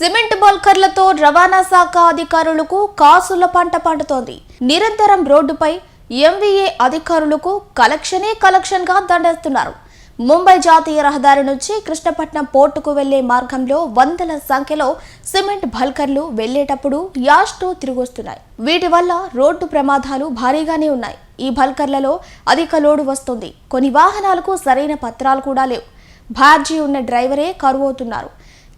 Cement బల్కర్లతో రవాణా శాఖ అధికారులకు కాసుల పంట పండుతోంది. నిరంతరం రోడ్డుపై ఎంవీఏ అధికారులకు కలెక్షనే కలెక్షన్గా దండేస్తున్నారు. ముంబై జాతీయ రహదారి నుంచి కృష్ణపట్నం పోర్టుకు వెళ్ళే మార్గంలో వందల సంఖ్యలో సిమెంట్ బల్కర్లు వెళ్ళేటప్పుడు యాష్తో తిరిగొస్తున్నాయి. వీటి వల్ల రోడ్డు ప్రమాదాలు భారీగానే ఉన్నాయి. ఈ బల్కర్లలో అధిక లోడు వస్తుంది. కొన్ని వాహనాలకు సరైన పత్రాలు కూడా లేవు. భార్జీ ఉన్న డ్రైవరే కరువవుతున్నారు.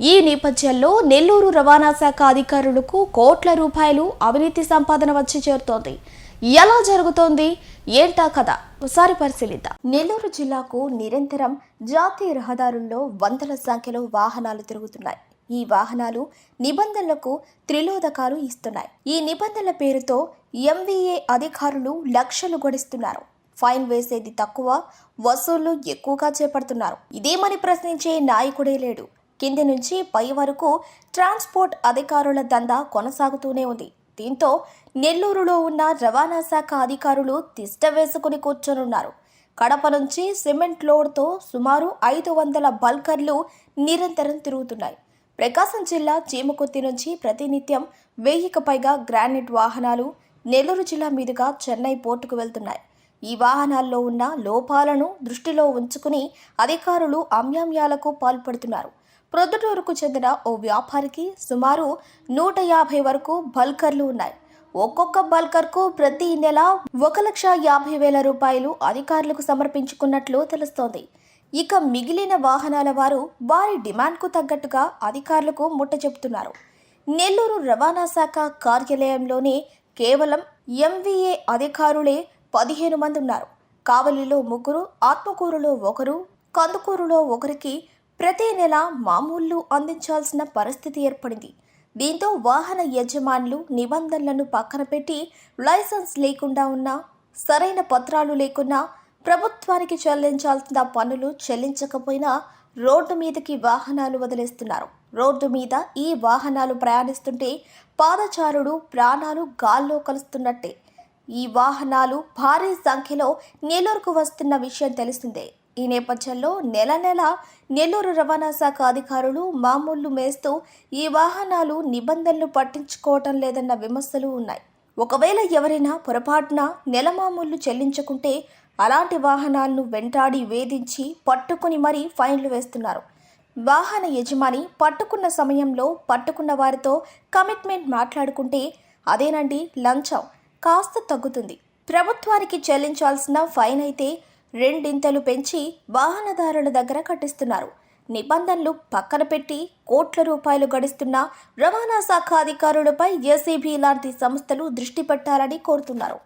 ఈ నేపథ్యంలో నెల్లూరు రవాణా శాఖ అధికారులకు కోట్ల రూపాయలు అవినీతి సంపాదన వచ్చి చేరుతోంది. ఎలా జరుగుతోంది? ఏంటా కథ? ఒకసారి పరిశీలిద్దాం. నెల్లూరు జిల్లాకు నిరంతరం జాతీయ రహదారుల్లో వందల సంఖ్యలో వాహనాలు తిరుగుతున్నాయి. ఈ వాహనాలు నిబంధనలకు త్రిలోదకాలు ఇస్తున్నాయి. ఈ నిబంధనల పేరుతో ఎంవీఏ అధికారులు లక్షలు గడిస్తున్నారు. ఫైన్ వేసేది తక్కువ వసూళ్ళు ఎక్కువగా చేపడుతున్నారు. ఇదేమని ప్రశ్నించే నాయకుడే లేడు. కింది నుంచి పై వరకు ట్రాన్స్పోర్ట్ అధికారుల దందా కొనసాగుతూనే ఉంది. దీంతో నెల్లూరులో ఉన్న రవాణా శాఖ అధికారులు తిష్ట వేసుకుని కూర్చొనున్నారు. కడప నుంచి సిమెంట్ లోడ్తో సుమారు ఐదు వందల బల్కర్లు నిరంతరం తిరుగుతున్నాయి. ప్రకాశం జిల్లా చీమకుర్తి నుంచి ప్రతినిత్యం వెయ్యికి పైగా గ్రానైట్ వాహనాలు నెల్లూరు జిల్లా మీదుగా చెన్నై పోర్టుకు వెళ్తున్నాయి. ఈ వాహనాల్లో ఉన్న లోపాలను దృష్టిలో ఉంచుకుని అధికారులు అమ్యామ్యాలకు పాల్పడుతున్నారు. ప్రొద్దుటూరుకు చెందిన ఓ వ్యాపారికి సుమారు నూట యాభై వరకు బల్కర్లు ఉన్నాయి. ఒక్కొక్క బల్కర్కు ప్రతి నెల ఒక లక్ష యాభై వేల రూపాయలు అధికారులకు సమర్పించుకున్నట్లు తెలుస్తోంది. ఇక మిగిలిన వాహనాల వారు వారి డిమాండ్కు తగ్గట్టుగా అధికారులకు ముట్ట చెబుతున్నారు. నెల్లూరు రవాణా శాఖ కార్యాలయంలోనే కేవలం ఎంవీఏ అధికారులే పదిహేను మంది ఉన్నారు. కావలిలో ముగ్గురు ఆత్మకూరులో ఒకరు కందుకూరులో ఒకరికి ప్రతి నెల మామూళ్ళు అందించాల్సిన పరిస్థితి ఏర్పడింది. దీంతో వాహన యజమానులు నిబంధనలను పక్కన పెట్టి లైసెన్స్ లేకుండా ఉన్నా సరైన పత్రాలు లేకున్నా ప్రభుత్వానికి చెల్లించాల్సిన పన్నులు చెల్లించకపోయినా రోడ్డు మీదకి వాహనాలు వదిలేస్తున్నారు. రోడ్డు మీద ఈ వాహనాలు ప్రయాణిస్తుంటే పాదచారుడు ప్రాణాలు గాల్లో కలుస్తున్నట్టే. ఈ వాహనాలు భారీ సంఖ్యలో నెల్లూరుకు వస్తున్న విషయం తెలిసిందే. ఈ నేపథ్యంలో నెల నెల నెల్లూరు రవాణా శాఖ అధికారులు మామూళ్ళు మేస్తూ ఈ వాహనాలు నిబంధనలు పట్టించుకోవటం లేదన్న విమర్శలు ఉన్నాయి. ఒకవేళ ఎవరైనా పొరపాటున నెల మామూళ్ళు చెల్లించకుంటే అలాంటి వాహనాలను వెంటాడి వేధించి పట్టుకుని మరీ ఫైన్లు వేస్తున్నారు. వాహన యజమాని పట్టుకున్న సమయంలో పట్టుకున్న వారితో కమిట్మెంట్ మాట్లాడుకుంటే అదేనండి లంచం కాస్త తగ్గుతుంది. ప్రభుత్వానికి చెల్లించాల్సిన ఫైన్ అయితే రెండింతలు పెంచి వాహనదారుల దగ్గర కట్టిస్తున్నారు. నిబంధనలు పక్కన పెట్టి కోట్ల రూపాయలు గడిస్తున్న రవాణా శాఖ అధికారులపై ఏసీబీ లాంటి సంస్థలు దృష్టి పెట్టాలని కోరుతున్నారు.